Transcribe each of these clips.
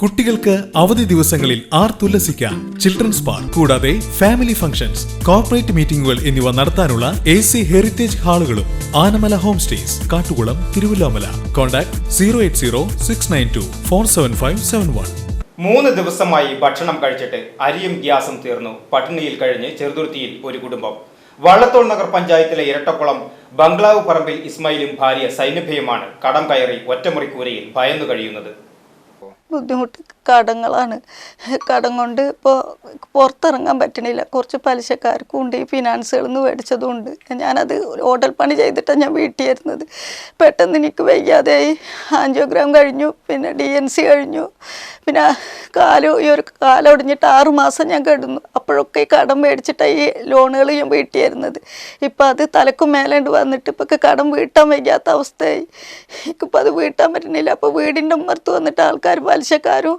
കുട്ടികൾക്ക് അവധി ദിവസങ്ങളിൽ ആർ തുല്ലസിക്കാം. ചിൽഡ്രൻസ് പാർക്ക് കൂടാതെ ഫാമിലി ഫംഗ്ഷൻസ് കോർപ്പറേറ്റ് മീറ്റിംഗുകൾ എന്നിവ നടത്താനുള്ള A C heritage ഹാളുകളും Anamala home stays Kattukulam Thiruvallomala. Contact zero eight zero six nine two four seven five seven one മൂന്ന് ദിവസമായി ഭക്ഷണം കഴിച്ചിട്ട് അരിയും ഗ്യാസും തീർന്നു. പട്ടിണിയിൽ കഴിഞ്ഞ് ചെറുതുരുത്തിയിൽ ഒരു കുടുംബം. വള്ളത്തോൾ നഗർ പഞ്ചായത്തിലെ ഇരട്ടക്കുളം ബംഗ്ലാവ് പറമ്പിൽ ഇസ്മായിലും ഭാര്യ സൈനഭയുമാണ് കടം കയറി ഒറ്റമുറി കൂരയിൽ ഭയന്നു കഴിയുന്നത്. ബുദ്ധിമുട്ട് കടങ്ങളാണ്. കടം കൊണ്ട് ഇപ്പോൾ പുറത്തിറങ്ങാൻ പറ്റണില്ല. കുറച്ച് പലിശക്കാർക്കും ഉണ്ട് ഈ ഫിനാൻസുകളിൽ നിന്ന് മേടിച്ചതുകൊണ്ട് ഞാനത് ഹോട്ടൽ പണി ചെയ്തിട്ടാണ് ഞാൻ വീട്ടിൽ വരുന്നത് പെട്ടെന്ന് എനിക്ക് വയ്യാതെയായി. ആൻജിയോഗ്രാം കഴിഞ്ഞു പിന്നെ ഡി എൻ സി കഴിഞ്ഞു. പിന്നെ കാലം ഈ ഒരു കാലൊടിഞ്ഞിട്ട് ആറ് മാസം ഞാൻ കിടന്നു. അപ്പോഴൊക്കെ ഈ കടം മേടിച്ചിട്ടാണ് ഈ ലോണുകൾ ഞാൻ വീട്ടിൽ വരുന്നത് ഇപ്പം അത് തലക്കും മേലേണ്ട് വന്നിട്ട് ഇപ്പോൾ കടം വീട്ടാൻ വയ്യാത്ത അവസ്ഥയായി. എനിക്കിപ്പോൾ അത് വീട്ടാൻ പറ്റുന്നില്ല അപ്പോൾ വീടിന്റെ ഉമ്മർത്ത് വന്നിട്ട് ആൾക്കാർ പലിശക്കാരും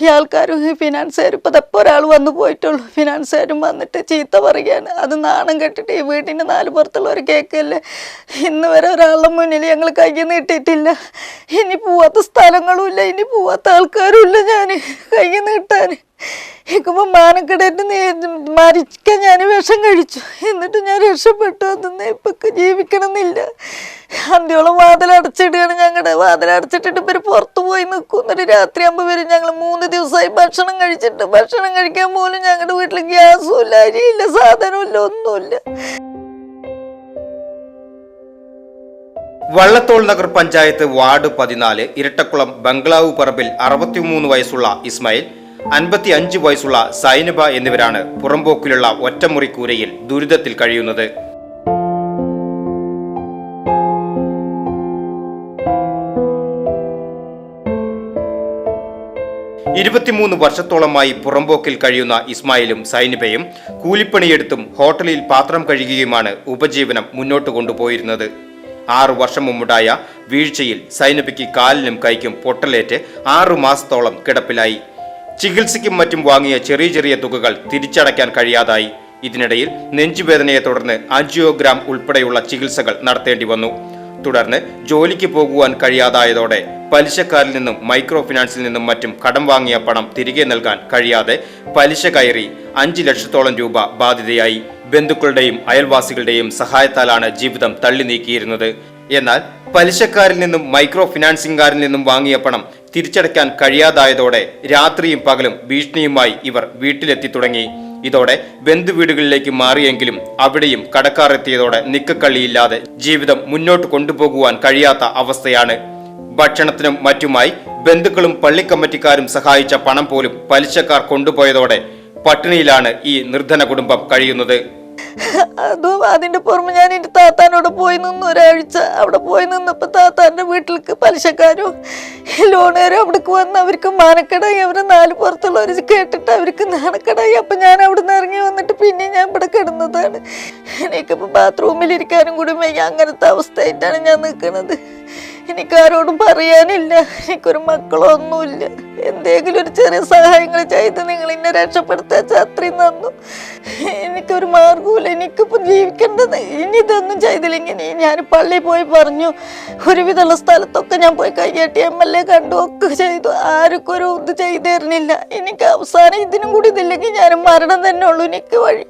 ഈ ആൾക്കാരും ഈ ഫിനാൻസുകാരും ഇപ്പം ഇതെപ്പോൾ ഒരാൾ വന്നു പോയിട്ടുള്ളൂ ഫിനാൻസുകാരും വന്നിട്ട് ചീത്ത പറയുകയാണ് അത് നാണം കെട്ടിട്ട് ഈ വീടിന്റെ നാല് പുറത്തുള്ള ഒരു കേൾക്കല്ലേ ഇന്ന് വരെ ഒരാളുടെ മുന്നിൽ ഞങ്ങൾ കൈ നീട്ടിയിട്ടില്ല ഇനി പോവാത്ത സ്ഥലങ്ങളും ഇല്ല ഇനി പോവാത്ത ആൾക്കാരും ഇല്ല ഞാൻ കൈ നീട്ടാൻ മാനക്കെടേറ്റ് മരിക്കാൻ ഞാൻ വിഷം കഴിച്ചു. എന്നിട്ട് ഞാൻ രക്ഷപ്പെട്ടു. അതൊന്നും ഇപ്പൊക്ക് ജീവിക്കണമെന്നില്ല. അന്ത്യോളം വാതിലടച്ചിടുകയാണ് ഞങ്ങളുടെ വാതിലടച്ചിട്ടിട്ട് ഇവർ പുറത്തു പോയി നിൽക്കും. എന്നിട്ട് രാത്രി ആകുമ്പോൾ വരും ഞങ്ങൾ മൂന്ന് ദിവസമായി ഭക്ഷണം കഴിച്ചിട്ട്. ഭക്ഷണം കഴിക്കാൻ പോലും ഞങ്ങളുടെ വീട്ടിൽ ഗ്യാസും ഇല്ല അരിയില്ല സാധനമില്ല ഒന്നുമില്ല. വള്ളത്തോൾ നഗർ പഞ്ചായത്ത് വാർഡ് പതിനാല് ഇരട്ടക്കുളം ബംഗ്ലാവ് പറമ്പിൽ അറുപത്തിമൂന്ന് വയസ്സുള്ള ഇസ്മായിൽ അൻപത്തി അഞ്ച് വയസ്സുള്ള സൈനബ എന്നിവരാണ് പുറംപോക്കിലുള്ള ഒറ്റമുറി കൂരയിൽ ദുരിതത്തിൽ കഴിയുന്നത്. ഇരുപത്തിമൂന്ന് വർഷത്തോളമായി പുറംപോക്കിൽ കഴിയുന്ന ഇസ്മായിലും സൈനിബയും കൂലിപ്പണിയെടുത്തും ഹോട്ടലിൽ പാത്രം കഴുകുകയുമാണ് ഉപജീവനം മുന്നോട്ട് കൊണ്ടുപോയിരുന്നത്. ആറു വർഷം മുമ്പുണ്ടായ വീഴ്ചയിൽ സൈനബയ്ക്ക് കാലിനും കൈക്കും പൊട്ടലേറ്റ് ആറു മാസത്തോളം കിടപ്പിലായി. ചികിത്സയ്ക്കും മറ്റും വാങ്ങിയ ചെറിയ ചെറിയ തുകകൾ തിരിച്ചടയ്ക്കാൻ കഴിയാതായി. ഇതിനിടയിൽ നെഞ്ചുവേദനയെ തുടർന്ന് ആൻജിയോഗ്രാം ഉൾപ്പെടെയുള്ള ചികിത്സകൾ നടത്തേണ്ടി വന്നു. തുടർന്ന് ജോലിക്ക് പോകുവാൻ കഴിയാതായതോടെ പലിശക്കാരിൽ നിന്നും മൈക്രോ ഫിനാൻസിൽ നിന്നും മറ്റും കടം വാങ്ങിയ പണം തിരികെ നൽകാൻ കഴിയാതെ പലിശ കയറി അഞ്ച് ലക്ഷത്തോളം രൂപ ബാധിതയായി ബന്ധുക്കളുടെയും അയൽവാസികളുടെയും സഹായത്താലാണ് ജീവിതം തള്ളി നീക്കിയിരുന്നത്. എന്നാൽ പലിശക്കാരിൽ നിന്നും മൈക്രോ ഫിനാൻസിംഗുകാരിൽ നിന്നും വാങ്ങിയ പണം തിരിച്ചടയ്ക്കാൻ കഴിയാതായതോടെ രാത്രിയും പകലും ഭീഷണിയുമായി ഇവർ വീട്ടിലെത്തി തുടങ്ങി. ഇതോടെ ബന്ധുവീടുകളിലേക്ക് മാറിയെങ്കിലും അവിടെയും കടക്കാർ എത്തിയതോടെ നിക്കക്കള്ളിയില്ലാതെ ജീവിതം മുന്നോട്ട് കൊണ്ടുപോകുവാൻ കഴിയാത്ത അവസ്ഥയാണ്. ഭക്ഷണത്തിനും മറ്റുമായി ബന്ധുക്കളും പള്ളിക്കമ്മിറ്റിക്കാരും സഹായിച്ച പണം പോലും പലിശക്കാർ കൊണ്ടുപോയതോടെ പട്ടിണിയിലാണ് ഈ നിർധന കുടുംബം കഴിയുന്നത്. അതും അതിന്റെ പുറമെ ഞാൻ എന്റെ താത്താനോട് പോയി നിന്ന് ഒരാഴ്ച. അവിടെ പോയി നിന്നപ്പോൾ താത്താന്റെ വീട്ടിലേക്ക് പലിശക്കാരും ലോണുകാരും അവിടേക്ക് വന്ന് അവർക്ക് മാനക്കടായി. അവർ നാല് പുറത്തുള്ളവർ കേട്ടിട്ട് അവർക്ക് നാണക്കടായി. അപ്പം ഞാൻ അവിടെ നിന്ന് ഇറങ്ങി വന്നിട്ട് പിന്നെ ഞാൻ ഇവിടെ കിടന്നതാണ്. എനിക്കിപ്പോൾ ബാത്റൂമിലിരിക്കാനും കൂടി അങ്ങനത്തെ അവസ്ഥയായിട്ടാണ് ഞാൻ നിൽക്കുന്നത് എനിക്കാരോടും പറയാനില്ല. എനിക്കൊരു മക്കളൊന്നുമില്ല. എന്തെങ്കിലും ഒരു ചെറിയ സഹായങ്ങൾ ചെയ്ത് നിങ്ങൾ എന്നെ രക്ഷപ്പെടുത്താച്ച അത്രയും നന്നു. എനിക്കൊരു മാർഗമില്ല എനിക്കിപ്പോൾ ജീവിക്കേണ്ടത് ഇനി ഇതൊന്നും ചെയ്തില്ലെങ്കിൽ ഞാൻ പള്ളിയിൽ പോയി പറഞ്ഞു. ഒരുവിധമുള്ള സ്ഥലത്തൊക്കെ ഞാൻ പോയി കൈകാട്ടി എം എൽ എ കണ്ടു. ഒക്കെ ചെയ്തു. ആർക്കും ഒരു ഇത് ചെയ്തു തരുന്നില്ല. എനിക്ക് അവസാനം ഇതിനും കൂടി ഇതില്ലെങ്കിൽ ഞാൻ മരണം തന്നെ ഉള്ളൂ. എനിക്ക് വഴി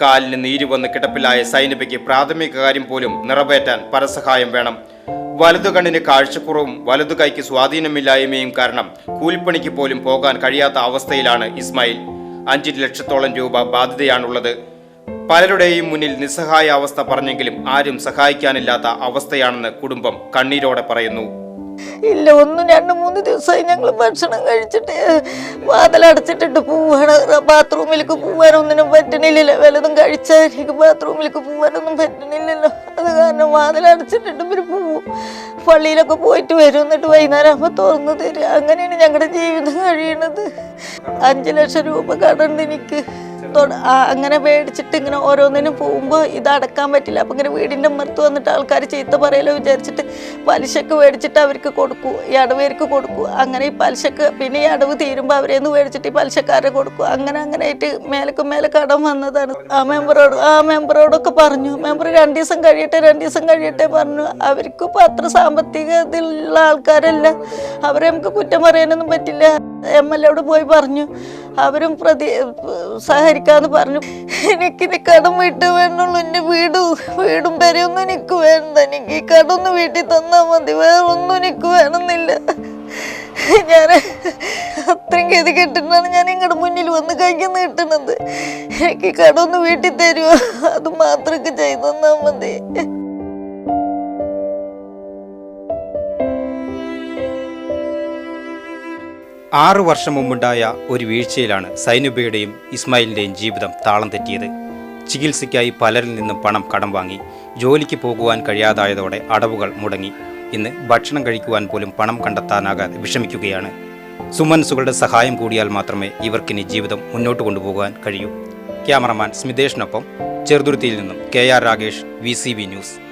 കാലിന് നീര് വന്ന് കിടപ്പിലായ സൈനികയ്ക്ക് പ്രാഥമിക കാര്യം പോലും നിറവേറ്റാൻ പരസഹായം വേണം. വലതു കണ്ണിന് കാഴ്ചക്കുറവും വലതു കൈക്ക് സ്വാധീനമില്ലായ്മയും കാരണം കൂലിപ്പണിക്ക് പോലും പോകാൻ കഴിയാത്ത അവസ്ഥയിലാണ് ഇസ്മായിൽ. അഞ്ച് ലക്ഷത്തോളം രൂപ ബാധ്യതയാണുള്ളത്. പലരുടെയും മുന്നിൽ നിസ്സഹായ അവസ്ഥ പറഞ്ഞെങ്കിലും ആരും സഹായിക്കാനില്ലാത്ത അവസ്ഥയാണെന്ന് കുടുംബം കണ്ണീരോടെ പറയുന്നു. ഇല്ല ഒന്നും രണ്ട് മൂന്ന് ദിവസമായി ഞങ്ങൾ ഭക്ഷണം കഴിച്ചിട്ട് വാതിലടച്ചിട്ടിട്ട് പോവാണ്. ബാത്റൂമിലേക്ക് പോവാനൊന്നിനും പറ്റണില്ലല്ലോ. വലതും കഴിച്ചാൽ ബാത്റൂമിലേക്ക് പോവാനൊന്നും പറ്റണില്ലല്ലോ. അത് കാരണം വാതിലടച്ചിട്ടിട്ട് ഇവർ പോവും പള്ളിയിലൊക്കെ പോയിട്ട് വരും എന്നിട്ട് വൈകുന്നേരം ആകുമ്പോൾ തുറന്നു തരിക അങ്ങനെയാണ് ഞങ്ങളുടെ ജീവിതം കഴിയണത്. അഞ്ച് ലക്ഷം രൂപ കടണ്ട് എനിക്ക്. തൊട- അങ്ങനെ മേടിച്ചിട്ട് ഇങ്ങനെ ഓരോന്നിനും പോകുമ്പോൾ ഇത് അടക്കാൻ പറ്റില്ല. അപ്പം ഇങ്ങനെ വീടിന്റെ മറുത്ത് വന്നിട്ട് ആൾക്കാർ ചീത്ത പറയലോ വിചാരിച്ചിട്ട് പലിശക്ക് മേടിച്ചിട്ട് അവർക്ക് കൊടുക്കൂ ഈ അടവേർക്ക് കൊടുക്കൂ. അങ്ങനെ ഈ പലിശക്ക് പിന്നെ ഈ അടവ് തീരുമ്പോൾ അവരെ നിന്ന് മേടിച്ചിട്ട് ഈ പലിശക്കാരെ കൊടുക്കൂ. അങ്ങനെ അങ്ങനെ ആയിട്ട് മേലക്കും മേലെ കടം വന്നതാണ്. ആ മെമ്പറോട് ആ മെമ്പറോടൊക്കെ പറഞ്ഞു. മെമ്പർ രണ്ട് ദിവസം കഴിയട്ടെ രണ്ട് ദിവസം കഴിയട്ടെ പറഞ്ഞു. അവർക്കും ഇപ്പോൾ അത്ര സാമ്പത്തിക ഇതിലുള്ള ആൾക്കാരല്ല. അവരെ നമുക്ക് കുറ്റം പറയാനൊന്നും പറ്റില്ല. എം എൽ എയോട് പോയി പറഞ്ഞു. അവരും പ്രതി സഹകരിക്കാന്ന് പറഞ്ഞു. എനിക്ക് ഇനി കടം വീട്ട് വേണ്ടുള്ളൂ എന്റെ വീടും വീടും പെരയൊന്നും എനിക്ക് വേണ്ട. എനിക്ക് ഈ കടമൊന്ന് വീട്ടിൽ തന്നാൽ മതി. വേറെ ഒന്നും എനിക്ക് വേണമെന്നില്ല. ഞാൻ അത്രയും ഗതി കെട്ടിട്ടാണ് ഞാൻ ഇങ്ങോട്ട് മുന്നിൽ വന്ന് കഴിക്കുന്ന കിട്ടണത്. എനിക്ക് കടമൊന്ന് വീട്ടിൽ തരുമോ അത് മാത്രമൊക്കെ ചെയ്തു തന്നാൽ മതി. ആറു വർഷം മുമ്പുണ്ടായ ഒരു വീഴ്ചയിലാണ് സൈനുബയുടെയും ഇസ്മായിലിന്റെയും ജീവിതം താളം തെറ്റിയത്. ചികിത്സയ്ക്കായി പലരിൽ നിന്നും പണം കടം വാങ്ങി ജോലിക്ക് പോകുവാൻ കഴിയാതായതോടെ അടവുകൾ മുടങ്ങി. ഇന്ന് ഭക്ഷണം കഴിക്കുവാൻ പോലും പണം കണ്ടെത്താനാകാതെ വിഷമിക്കുകയാണ്. സുമൻസുകളുടെ സഹായം കൂടിയാൽ മാത്രമേ ഇവർക്കിനി ജീവിതം മുന്നോട്ട് കൊണ്ടുപോകാൻ കഴിയൂ. ക്യാമറമാൻ സ്മിതേഷിനൊപ്പം ചെറുതുരുത്തിയിൽ നിന്നും K R Rakesh V news.